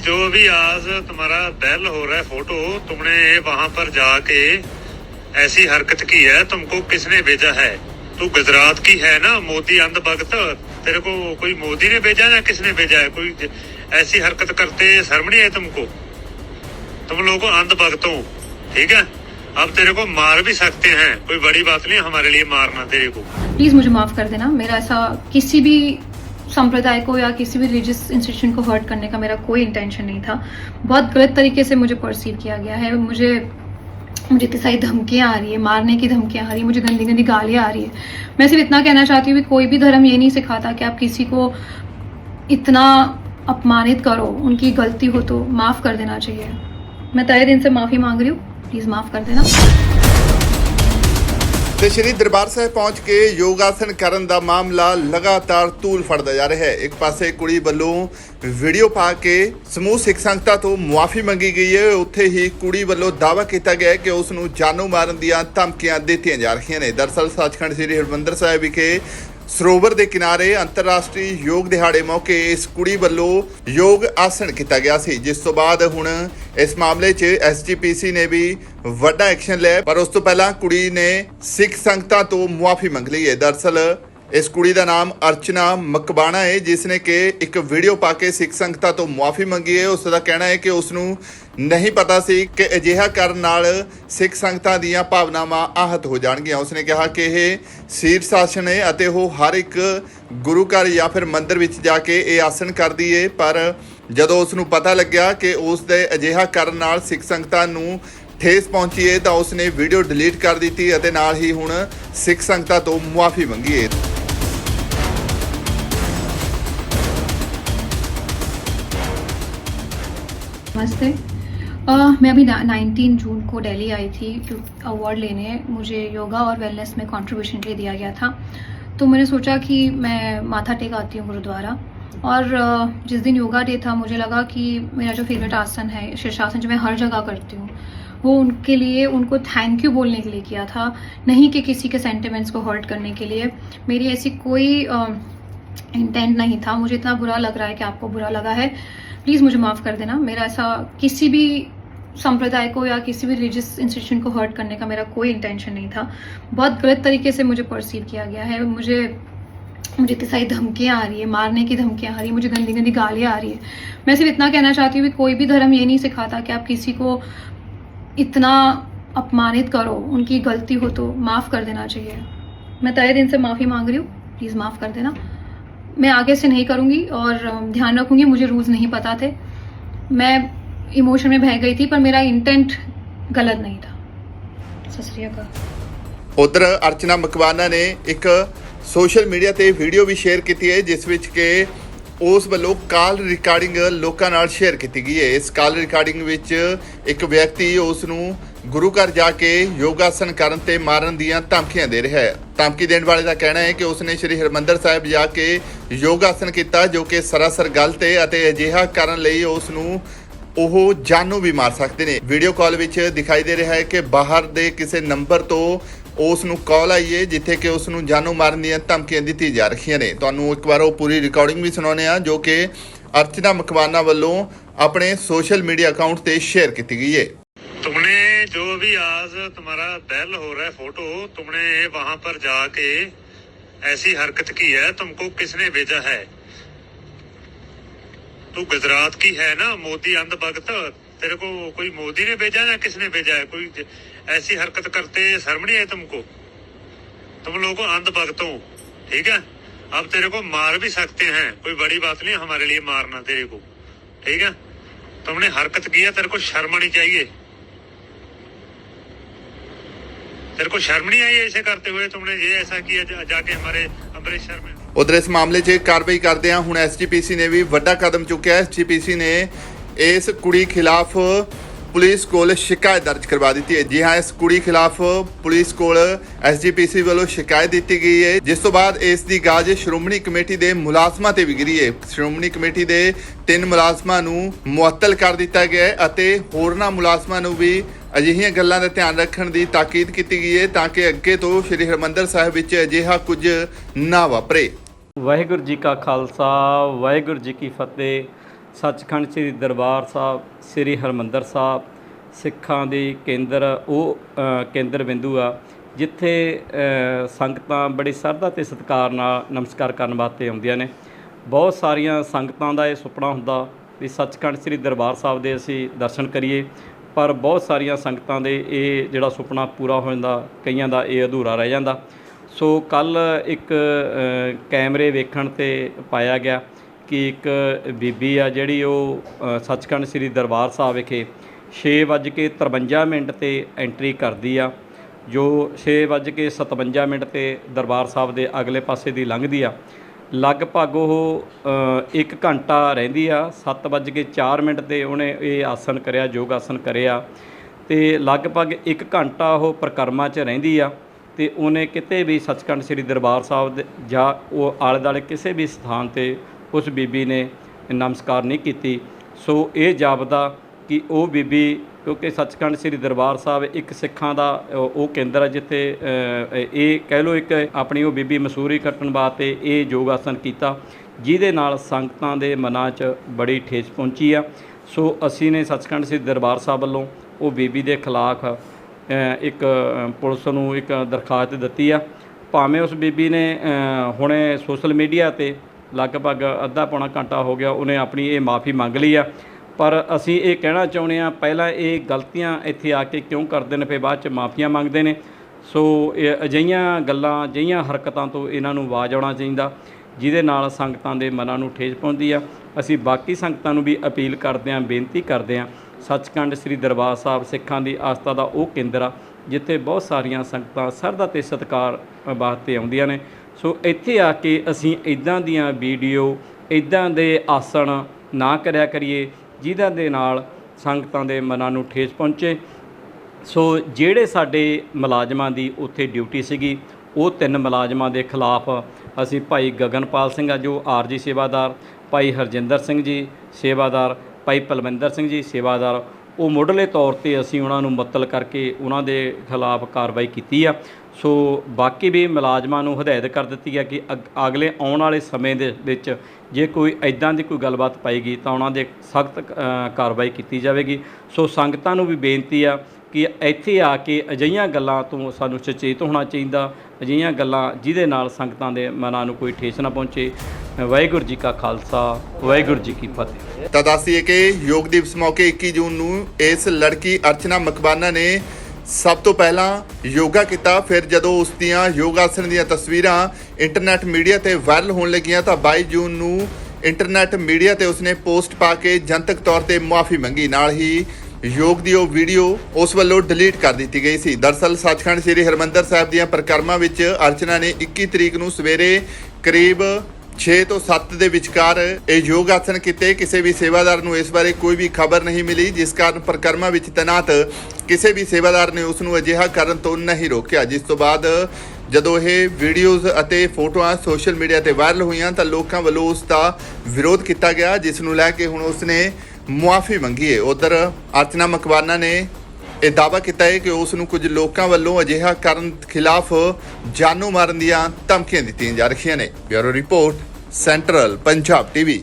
जो भी आज तुम्हारा बैल हो रहा है फ़ोटो, तुमने वहाँ पर जाके ऐसी हरकत की है, तुमको किसने भेजा है? तू गुजरात की है ना, मोदी अंध भगत तेरे को कोई मोदी ने भेजा या किसने भेजा है? कोई ऐसी हरकत करते शर्म नहीं है तुमको? तुम लोग अंध भगत हो, ठीक है? अब तेरे को मार भी सकते हैं, कोई बड़ी बात नहीं हमारे लिए मारना तेरे को। प्लीज़ मुझे माफ़ कर देना, मेरा ऐसा किसी भी संप्रदाय को या किसी भी रिलीजियस इंस्टीट्यूशन को हर्ट करने का मेरा कोई इंटेंशन नहीं था। बहुत गलत तरीके से मुझे परसीव किया गया है। मुझे मुझे इतनी सारी धमकियाँ आ रही है, मारने की धमकियाँ आ रही है, मुझे गंदी गंदी गालियाँ आ रही है। मैं सिर्फ़ इतना कहना चाहती हूँ कि कोई भी धर्म ये नहीं सिखाता कि आप किसी को इतना अपमानित करो, उनकी गलती हो तो माफ़ कर देना चाहिए। मैं तय दिन से माफ़ी मांग रही हूँ प्लीज़ माफ़ कर देना। ਤੇ ਸ਼੍ਰੀ ਦਰਬਾਰ ਸਾਹਿਬ ਪਹੁੰਚ ਕੇ ਯੋਗ ਆਸਨ ਕਰਨ ਦਾ ਮਾਮਲਾ ਲਗਾਤਾਰ ਤੂਲ ਫੜਦਾ ਜਾ ਰਿਹਾ ਹੈ। ਇੱਕ ਪਾਸੇ ਕੁੜੀ ਵੱਲੋਂ ਵੀਡੀਓ ਪਾ ਕੇ ਸਮੂਹ ਸਿੱਖ ਸੰਗਤਾਂ ਤੋਂ ਮੁਆਫੀ ਮੰਗੀ ਗਈ ਹੈ। ਉੱਥੇ ਹੀ ਕੁੜੀ ਵੱਲੋਂ ਦਾਅਵਾ ਕੀਤਾ ਗਿਆ ਹੈ ਕਿ ਉਸ ਨੂੰ ਜਾਨੋਂ ਮਾਰਨ ਦੀਆਂ ਧਮਕੀਆਂ ਦਿੱਤੀਆਂ ਜਾ ਰਹੀਆਂ ਨੇ। ਦਰਸਲ ਸੱਚਖੰਡ ਸ੍ਰੀ ਹਰਿਮੰਦਰ ਸਾਹਿਬ ਵਿਖੇ ਸਰੋਵਰ ਦੇ ਕਿਨਾਰੇ ਅੰਤਰਰਾਸ਼ਟਰੀ ਯੋਗ ਦਿਹਾੜੇ ਮੌਕੇ ਇਸ ਕੁੜੀ ਵੱਲੋਂ ਯੋਗ ਆਸਣ ਕੀਤਾ ਗਿਆ ਸੀ, ਜਿਸ ਤੋਂ ਬਾਅਦ ਹੁਣ ਇਸ ਮਾਮਲੇ 'ਚ ਐਸਜੀਪੀਸੀ ਨੇ ਵੀ ਵੱਡਾ ਐਕਸ਼ਨ ਲਿਆ ਪਰ ਉਸ ਤੋਂ ਪਹਿਲਾਂ ਕੁੜੀ ਨੇ ਸਿੱਖ ਸੰਗਤਾਂ ਤੋਂ ਮੁਆਫੀ ਮੰਗ ਲਈ ਹੈ। ਦਰਸਲ, ਇਸ ਕੁੜੀ ਦਾ ਨਾਮ ਅਰਚਨਾ ਮਕਬਾਣਾ ਹੈ, ਜਿਸ ਨੇ ਕਿ ਇੱਕ ਵੀਡੀਓ ਪਾ ਕੇ ਸਿੱਖ ਸੰਗਤਾਂ ਤੋਂ ਮੁਆਫੀ ਮੰਗੀ ਹੈ। ਉਸ ਦਾ ਕਹਿਣਾ ਹੈ ਕਿ ਉਸ ਨੂੰ ਨਹੀਂ ਪਤਾ ਸੀ ਕਿ ਅਜਿਹਾ ਕਰਨ ਨਾਲ ਸਿੱਖ ਸੰਗਤਾਂ ਦੀਆਂ ਭਾਵਨਾਵਾਂ ਆਹਤ ਹੋ ਜਾਣਗੀਆਂ। ਉਸਨੇ ਕਿਹਾ ਕਿ ਇਹ ਸੀਰ ਸ਼ਾਸਨ ਹੈ ਅਤੇ ਉਹ ਹਰ ਇੱਕ ਗੁਰੂ ਘਰ ਜਾਂ ਫਿਰ ਮੰਦਿਰ ਵਿੱਚ ਜਾ ਕੇ ਇਹ ਆਸਣ ਕਰਦੀ ਏ। ਪਰ ਜਦੋਂ ਉਸ ਨੂੰ ਪਤਾ ਲੱਗਿਆ ਕਿ ਉਸ ਦੇ ਅਜਿਹਾ ਕਰਨ ਨਾਲ ਸਿੱਖ ਸੰਗਤਾਂ ਨੂੰ ਠੇਸ ਪਹੁੰਚੀ ਏ, ਤਾਂ ਉਸ ਨੇ ਵੀਡੀਓ ਡਿਲੀਟ ਕਰ ਦਿੱਤੀ ਅਤੇ ਨਾਲ ਹੀ ਹੁਣ ਸਿੱਖ ਸੰਗਤਾਂ ਤੋਂ ਮੁਆਫੀ ਮੰਗੀ ਏ। ਨਮਸਤੇ। अ, मैं अभी नाइनटीन जून को दिल्ली आई थी अवार्ड लेने। मुझे योगा और वेलनेस में कंट्रीब्यूशन के लिए दिया गया था। तो मैंने सोचा कि मैं माथा टेक आती हूँ गुरुद्वारा। और जिस दिन योगा डे था मुझे लगा कि मेरा जो फेवरेट आसन है शीर्षासन जो मैं हर जगह करती हूँ वो उनके लिए उनको थैंक यू बोलने के लिए किया था। नहीं कि किसी के सेंटिमेंट्स को हर्ट करने के लिए। मेरी ऐसी कोई इंटेंट नहीं था। मुझे इतना बुरा लग रहा है कि आपको बुरा लगा है। प्लीज़ मुझे माफ़ कर देना। मेरा ऐसा किसी भी संप्रदाय को या किसी भी रिलीजियस इंस्टीट्यूशन को हर्ट करने का मेरा कोई इंटेंशन नहीं था। बहुत गलत तरीके से मुझे परसीव किया गया है। मुझे मुझे इतनी सारी धमकियाँ आ रही है, मारने की धमकियाँ आ रही है, मुझे गंदी गंदी गालियाँ आ रही है। मैं सिर्फ़ इतना कहना चाहती हूँ कि कोई भी धर्म ये नहीं सिखाता कि आप किसी को इतना अपमानित करो, उनकी गलती हो तो माफ़ कर देना चाहिए। मैं तय दिन से माफ़ी मांग रही हूँ प्लीज़ माफ़ कर देना। मैं आगे से नहीं करूँगी और ध्यान रखूँगी, मुझे रूल्स नहीं पता थे। मैं इमोशन में बह गई थी पर मेरा इंटेंट गलत नहीं था सत श्री अकाल ਉਧਰ ਅਰਚਨਾ ਮਕਵਾਨਾ ਨੇ ਇੱਕ ਸੋਸ਼ਲ ਮੀਡੀਆ ਤੇ ਵੀਡੀਓ ਵੀ ਸ਼ੇਅਰ ਕੀਤੀ ਹੈ ਜਿਸ ਵਿੱਚ ਕਿ ਉਸ ਵੱਲੋਂ ਕਾਲ ਰਿਕਾਰਡਿੰਗ ਲੋਕਾਂ ਨਾਲ ਸ਼ੇਅਰ ਕੀਤੀ ਗਈ ਹੈ ਇਸ ਕਾਲ ਰਿਕਾਰਡਿੰਗ ਵਿੱਚ ਇੱਕ ਵਿਅਕਤੀ ਉਸ ਨੂੰ ਗੁਰੂ ਘਰ ਜਾ ਕੇ ਯੋਗਾਸਨ ਕਰਨ ਤੇ ਮਾਰਨ ਦੀਆਂ ਧਮਕੀਆਂ ਦੇ ਰਿਹਾ ਹੈ ਧਮਕੀ ਦੇਣ ਵਾਲੇ ਦਾ ਕਹਿਣਾ ਹੈ ਕਿ ਉਸ ਨੇ ਸ੍ਰੀ ਹਰਮੰਦਰ ਸਾਹਿਬ ਜਾ ਕੇ ਯੋਗਾਸਨ ਕੀਤਾ ਜੋ ਕਿ ਸਰਾਸਰ ਗਲਤ ਹੈ ਅਤੇ ਅਜਿਹਾ ਕਰਨ ਲਈ ਉਸ ਨੂੰ ਉਹ ਜਾਨੋਂ ਵੀ ਮਾਰ ਸਕਦੇ ਨੇ ਵੀਡੀਓ ਕਾਲ ਵਿੱਚ ਦਿਖਾਈ ਦੇ ਰਿਹਾ ਹੈ ਕਿ ਬਾਹਰ ਦੇ ਕਿਸੇ ਨੰਬਰ ਤੋਂ ਉਸ ਨੂੰ ਕਾਲ ਆਈ ਹੈ ਜਿੱਥੇ ਕਿ ਉਸ ਨੂੰ ਜਾਨੋਂ ਮਾਰਨ ਦੀਆਂ ਧਮਕੀਆਂ ਦਿੱਤੀ ਜਾ ਰਹੀਆਂ ਨੇ ਤੁਹਾਨੂੰ ਇੱਕ ਵਾਰ ਉਹ ਪੂਰੀ ਰਿਕਾਰਡਿੰਗ ਵੀ ਸੁਣਾਉਂਦੇ ਆ ਜੋ ਕਿ ਅਰਚਨਾ ਮਕਵਾਨਾ ਵੱਲੋਂ ਆਪਣੇ ਸੋਸ਼ਲ ਮੀਡੀਆ ਅਕਾਊਂਟ ਤੇ ਸ਼ੇਅਰ ਕੀਤੀ ਗਈ ਹੈ तुमने जो भी आज तुम्हारा बैल हो रहा है फोटो तुमने वहां पर जाके ऐसी हरकत की है तुमको किसने भेजा है तू गुजरात की है ना मोदी अंध भगत तेरे को कोई मोदी ने भेजा या किसने भेजा है कोई ऐसी हरकत करते शर्म नहीं है तुमको तुम लोग अंध भगत हो ठीक है अब तेरे को मार भी सकते हैं कोई बड़ी बात नहीं है हमारे लिए मारना तेरे को ठीक है तुमने हरकत किया तेरे को शर्म आनी चाहिए तेरे को शर्म नहीं आई ऐसे करते हुए तुमने ये ऐसा किया जा, जाके हमारे अमृतसर में ਉਧਰ ਇਸ ਮਾਮਲੇ 'ਚ ਕਾਰਵਾਈ ਕਰਦੇ ਹਾਂ। ਹੁਣ ਐਸਜੀਪੀਸੀ ਨੇ ਵੀ ਵੱਡਾ ਕਦਮ ਚੁੱਕਿਆ ਹੈ। ਐਸਜੀਪੀਸੀ ਨੇ ਇਸ ਕੁੜੀ ਖਿਲਾਫ ਪੁਲਿਸ ਕੋਲ ਸ਼ਿਕਾਇਤ ਦਰਜ ਕਰਵਾ ਦਿੱਤੀ ਹੈ। ਜੀ ਹਾਂ, ਇਸ ਕੁੜੀ ਖਿਲਾਫ ਪੁਲਿਸ ਕੋਲ ਐਸਜੀਪੀਸੀ ਵੱਲੋਂ ਸ਼ਿਕਾਇਤ ਦਿੱਤੀ ਗਈ ਹੈ। ਜਿਸ ਤੋਂ ਬਾਅਦ ਇਸ ਦੀ ਗਾਜ ਸ਼੍ਰੋਮਣੀ ਕਮੇਟੀ ਦੇ ਮੁਲਾਜ਼ਮਾਂ ਤੇ ਵੀ ਗਿਰੀ ਹੈ। ਸ਼੍ਰੋਮਣੀ ਕਮੇਟੀ ਦੇ ਤਿੰਨ ਮੁਲਾਜ਼ਮਾਂ ਨੂੰ ਮੁਅੱਤਲ ਕਰ ਦਿੱਤਾ ਗਿਆ ਹੈ ਅਤੇ ਹੋਰਨਾਂ ਮੁਲਾਜ਼ਮਾਂ ਨੂੰ ਵੀ ਅਜਿਹੀਆਂ ਗੱਲਾਂ ਦਾ ਧਿਆਨ ਰੱਖਣ ਦੀ ਤਾਕੀਦ ਕੀਤੀ ਗਈ ਹੈ ਤਾਂ ਕਿ ਅੱਗੇ ਤੋਂ ਸ੍ਰੀ ਹਰਿਮੰਦਰ ਸਾਹਿਬ ਵਿੱਚ ਅਜਿਹਾ ਕੁਝ ਨਾ ਵਾਪਰੇ। ਵਾਹਿਗੁਰੂ ਜੀ ਕਾ ਖਾਲਸਾ, ਵਾਹਿਗੁਰੂ ਜੀ ਕੀ ਫਤਿਹ। ਸੱਚਖੰਡ ਸ੍ਰੀ ਦਰਬਾਰ ਸਾਹਿਬ, ਸ੍ਰੀ ਹਰਮੰਦਰ ਸਾਹਿਬ, ਸਿੱਖਾਂ ਦੀ ਕੇਂਦਰ, ਉਹ ਕੇਂਦਰ ਬਿੰਦੂ ਆ, ਜਿੱਥੇ ਸੰਗਤਾਂ ਬੜੀ ਸਰਧਾ ਤੇ ਸਤਿਕਾਰ ਨਾਲ ਨਮਸਕਾਰ ਕਰਨ ਵਾਸਤੇ ਆਉਂਦੀਆਂ ਨੇ। ਬਹੁਤ ਸਾਰੀਆਂ ਸੰਗਤਾਂ ਦਾ ਇਹ ਸੁਪਨਾ ਹੁੰਦਾ ਵੀ ਸੱਚਖੰਡ ਸ੍ਰੀ ਦਰਬਾਰ ਸਾਹਿਬ ਦੇ ਅਸੀਂ ਦਰਸ਼ਨ ਕਰੀਏ, ਪਰ ਬਹੁਤ ਸਾਰੀਆਂ ਸੰਗਤਾਂ ਦੇ ਇਹ ਜਿਹੜਾ ਸੁਪਨਾ ਪੂਰਾ ਹੋ ਜਾਂਦਾ, ਕਈਆਂ ਦਾ ਇਹ ਅਧੂਰਾ ਰਹਿ ਜਾਂਦਾ। ਸੋ ਕੱਲ ਇੱਕ ਕੈਮਰੇ ਵੇਖਣ ਤੇ ਪਾਇਆ ਗਿਆ ਕਿ ਇੱਕ ਬੀਬੀ ਆ ਜਿਹੜੀ ਉਹ ਸੱਚਖੰਡ ਸ੍ਰੀ ਦਰਬਾਰ ਸਾਹਿਬ ਵਿਖੇ 6:53 ਮਿੰਟ ਤੇ ਐਂਟਰੀ ਕਰਦੀ ਆ, ਜੋ 6:57 ਮਿੰਟ ਤੇ ਦਰਬਾਰ ਸਾਹਿਬ ਦੇ ਅਗਲੇ ਪਾਸੇ ਦੀ ਲੰਘਦੀ ਆ। ਲਗਭਗ ਉਹ 1 ਘੰਟਾ ਰਹਿੰਦੀ ਆ 7:04 ਮਿੰਟ ਤੇ ਉਹਨੇ ਇਹ ਆਸਨ ਕਰਿਆ, ਯੋਗ ਆਸਨ ਕਰਿਆ ਤੇ ਲਗਭਗ 1 ਘੰਟਾ ਉਹ ਪ੍ਰਕਰਮਾ 'ਚ ਰਹਿੰਦੀ ਆ। ਤੇ ਉਹਨੇ ਕਿਤੇ ਵੀ ਸੱਚਖੰਡ ਸ੍ਰੀ ਦਰਬਾਰ ਸਾਹਿਬ ਦੇ ਜਾਂ ਉਹ ਆਲੇ ਦੁਆਲੇ ਕਿਸੇ ਵੀ ਸਥਾਨ ਤੇ ਉਸ ਬੀਬੀ ਨੇ ਨਮਸਕਾਰ ਨਹੀਂ ਕੀਤੀ। ਸੋ ਇਹ ਜਾਪਦਾ ਕਿ ਉਹ ਬੀਬੀ, ਕਿਉਂਕਿ ਸੱਚਖੰਡ ਸ੍ਰੀ ਦਰਬਾਰ ਸਾਹਿਬ ਇੱਕ ਸਿੱਖਾਂ ਦਾ ਉਹ ਕੇਂਦਰ ਹੈ ਜਿੱਥੇ ਇਹ ਕਹਿ ਲਓ ਇੱਕ ਆਪਣੀ ਉਹ ਬੀਬੀ ਮਸੂਰੀ ਕੱਟਣ ਵਾਸਤੇ ਇਹ ਯੋਗ ਆਸਨ ਕੀਤਾ, ਜਿਹਦੇ ਨਾਲ ਸੰਗਤਾਂ ਦੇ ਮਨਾਂ 'ਚ ਬੜੀ ਠੇਸ ਪਹੁੰਚੀ ਆ। ਸੋ ਅਸੀਂ ਨੇ ਸੱਚਖੰਡ ਸ੍ਰੀ ਦਰਬਾਰ ਸਾਹਿਬ ਵੱਲੋਂ ਉਹ ਬੀਬੀ ਦੇ ਖਿਲਾਫ ਇੱਕ ਪੁਲਿਸ ਨੂੰ ਇੱਕ ਦਰਖਾਸਤ ਦਿੱਤੀ ਆ। ਭਾਵੇਂ ਉਸ ਬੀਬੀ ਨੇ ਹੁਣੇ ਸੋਸ਼ਲ ਮੀਡੀਆ ਤੇ ਲਗਭਗ ਅੱਧਾ ਪੌਣਾ ਘੰਟਾ ਹੋ ਗਿਆ ਉਹਨੇ ਆਪਣੀ ਇਹ ਮਾਫੀ ਮੰਗ ਲਈ ਆ। ਪਰ ਅਸੀਂ ਇਹ ਕਹਿਣਾ ਚਾਹੁੰਦੇ ਆ ਪਹਿਲਾਂ ਇਹ ਗਲਤੀਆਂ ਇੱਥੇ ਆ ਕੇ ਕਿਉਂ ਕਰਦੇ ਨੇ, ਫਿਰ ਬਾਅਦ ਚ ਮਾਫੀਆਂ ਮੰਗਦੇ ਨੇ। ਸੋ, ਇਹ ਅਜਿਹੀਆਂ ਗੱਲਾਂ, ਅਜਿਹੀਆਂ ਹਰਕਤਾਂ ਤੋਂ ਇਹਨਾਂ ਨੂੰ ਆਵਾਜ਼ ਆਉਣਾ ਚਾਹੀਦਾ, ਜਿਹਦੇ ਨਾਲ ਸੰਗਤਾਂ ਦੇ ਮਨਾਂ ਨੂੰ ਠੇਸ ਪਹੁੰਚਦੀ ਆ। ਅਸੀਂ ਬਾਕੀ ਸੰਗਤਾਂ ਨੂੰ ਵੀ ਅਪੀਲ ਕਰਦੇ ਆਂ ਬੇਨਤੀ ਕਰਦੇ ਆਂ ਸੱਚਖੰਡ ਸ੍ਰੀ ਦਰਬਾਰ ਸਾਹਿਬ ਸਿੱਖਾਂ ਦੀ ਆਸਥਾ ਦਾ ਉਹ ਕੇਂਦਰ ਆ, ਜਿੱਥੇ ਬਹੁਤ ਸਾਰੀਆਂ ਸੰਗਤਾਂ ਸਰਦਾ ਤੇ ਸਤਿਕਾਰ ਵਾਸਤੇ ਆਉਂਦੀਆਂ ਨੇ। ਸੋ ਇੱਥੇ ਆ ਕੇ ਅਸੀਂ ਇਦਾਂ ਦੀਆਂ ਵੀਡੀਓ, ਇਦਾਂ ਦੇ ਆਸਣ ਨਾ ਕਰਿਆ ਕਰੀਏ, ਜਿਹਨਾਂ ਦੇ ਨਾਲ ਸੰਗਤਾਂ ਦੇ ਮਨਾਂ ਨੂੰ ਠੇਸ ਪਹੁੰਚੇ। ਸੋ ਜਿਹੜੇ ਸਾਡੇ ਮੁਲਾਜ਼ਮਾਂ ਦੀ ਉੱਥੇ ਡਿਊਟੀ ਸੀਗੀ, ਉਹ ਤਿੰਨ ਮੁਲਾਜ਼ਮਾਂ ਦੇ ਖਿਲਾਫ ਅਸੀਂ ਭਾਈ ਗਗਨਪਾਲ ਸਿੰਘ ਆ, ਜੋ ਆਰਜੀ ਸੇਵਾਦਾਰ, ਭਾਈ ਹਰਜਿੰਦਰ ਸਿੰਘ ਜੀ ਸੇਵਾਦਾਰ ਭਾਈ ਪਲਵਿੰਦਰ ਸਿੰਘ ਜੀ, ਸੇਵਾਦਾਰ। ਉਹ ਮੁੱਢਲੇ ਤੌਰ ਤੇ ਅਸੀਂ ਉਹਨਾਂ ਨੂੰ ਮੁਅੱਤਲ ਕਰਕੇ ਉਹਨਾਂ ਦੇ ਖਿਲਾਫ ਕਾਰਵਾਈ ਕੀਤੀ ਆ। ਸੋ ਬਾਕੀ ਵੀ ਮੁਲਾਜ਼ਮਾਂ ਨੂੰ ਹਦਾਇਤ ਕਰ ਦਿੱਤੀ ਹੈ ਕਿ ਅਗ- ਅਗਲੇ ਆਉਣ ਵਾਲੇ ਸਮੇਂ ਦੇ ਵਿੱਚ ਜੇ ਕੋਈ ਐਦਾਂ ਦੀ ਕੋਈ ਗੱਲਬਾਤ ਪਾਏਗੀ ਤਾਂ ਉਹਨਾਂ ਦੇ ਸਖਤ ਕਾਰਵਾਈ ਕੀਤੀ ਜਾਵੇਗੀ। ਸੋ ਸੰਗਤਾਂ ਨੂੰ ਵੀ ਬੇਨਤੀ ਆ ਕਿ ਇੱਥੇ ਆ ਕੇ ਅਜਿਹੀਆਂ ਗੱਲਾਂ ਤੋਂ ਸਾਨੂੰ ਸੁਚੇਤ ਹੋਣਾ ਚਾਹੀਦਾ। ਅਜਿਹੀਆਂ ਗੱਲਾਂ ਜਿਹਦੇ ਨਾਲ ਸੰਗਤਾਂ ਦੇ ਮਨਾਂ ਨੂੰ ਕੋਈ ਠੇਸ ਨਾ ਪਹੁੰਚੇ। ਵਾਹਿਗੁਰੂ ਜੀ ਕਾ ਖਾਲਸਾ, ਵਾਹਿਗੁਰੂ ਜੀ ਕੀ ਫਤਿਹ। ਤਾਂ ਦੱਸੀਏ ਕਿ ਯੋਗ ਦਿਵਸ ਮੌਕੇ 21 ਜੂਨ ਨੂੰ ਇਸ ਲੜਕੀ ਅਰਚਨਾ ਮਕਬਾਨਾ ਨੇ ਸਭ ਤੋਂ ਪਹਿਲਾਂ ਯੋਗਾ ਕੀਤਾ, ਫਿਰ ਜਦੋਂ ਉਸ ਦੀਆਂ ਯੋਗ ਆਸਣ ਦੀਆਂ ਤਸਵੀਰਾਂ ਇੰਟਰਨੈਟ ਮੀਡੀਆ ਤੇ ਵਾਇਰਲ ਹੋਣ ਲੱਗੀਆਂ ਤਾਂ 22 ਜੂਨ ਨੂੰ ਇੰਟਰਨੈਟ ਮੀਡੀਆ ਤੇ ਉਸਨੇ ਪੋਸਟ ਪਾ ਕੇ ਜਨਤਕ ਤੌਰ ਤੇ ਮੁਆਫੀ ਮੰਗੀ। ਨਾਲ ਹੀ ਯੋਗ ਦੀ ਉਹ ਵੀਡੀਓ ਉਸ ਵੱਲੋਂ ਡਿਲੀਟ ਕਰ ਦਿੱਤੀ ਗਈ ਸੀ। ਦਰਸਲ ਸੱਚਖੰਡ ਸ੍ਰੀ ਹਰਮੰਦਰ ਸਾਹਿਬ ਦੀਆਂ ਪ੍ਰਕਰਮਾਂ ਵਿੱਚ ਅਰਚਨਾ ਨੇ 21 ਤਰੀਕ ਨੂੰ ਸਵੇਰੇ ਕਰੀਬ 6 ਤੋਂ 7 ਦੇ ਵਿਚਕਾਰ ਇਹ ਯੋਗ ਆਸਨ ਕੀਤੇ ਕਿਸੇ ਵੀ ਸੇਵਾਦਾਰ ਨੂੰ ਇਸ ਬਾਰੇ ਕੋਈ ਵੀ ਖਬਰ ਨਹੀਂ ਮਿਲੀ, ਜਿਸ ਕਾਰਨ ਪ੍ਰਕਰਮਾ ਵਿੱਚ ਤੈਨਾਤ ਕਿਸੇ ਵੀ ਸੇਵਾਦਾਰ ਨੇ ਉਸ ਨੂੰ ਅਜਿਹਾ ਕਰਨ ਤੋਂ ਨਹੀਂ ਰੋਕਿਆ। ਜਿਸ ਤੋਂ ਬਾਅਦ ਜਦੋਂ ਇਹ ਵੀਡੀਓਜ਼ ਅਤੇ ਫੋਟੋਆਂ ਸੋਸ਼ਲ ਮੀਡੀਆ ਤੇ ਵਾਇਰਲ ਹੋਈਆਂ ਤਾਂ ਲੋਕਾਂ ਵੱਲੋਂ ਉਸ ਦਾ ਵਿਰੋਧ ਕੀਤਾ ਗਿਆ, ਜਿਸ ਨੂੰ ਲੈ ਕੇ ਹੁਣ ਉਸ ਨੇ ਮੁਆਫੀ ਮੰਗੀ ਹੈ। ਉਧਰ ਅਰਚਨਾ ਮਕਵਾਨਾ ਨੇ ਇਹ ਦਾਅਵਾ ਕੀਤਾ ਹੈ ਕਿ ਉਸ ਨੂੰ ਕੁਝ ਲੋਕਾਂ ਵੱਲੋਂ ਅਜਿਹਾ ਕਰਨ ਖਿਲਾਫ ਜਾਨੋਂ ਮਾਰਨ ਦੀਆਂ ਧਮਕੀਆਂ ਦਿੱਤੀਆਂ ਜਾ ਰਹੀਆਂ ਨੇ। Bureau report. Central Punjab TV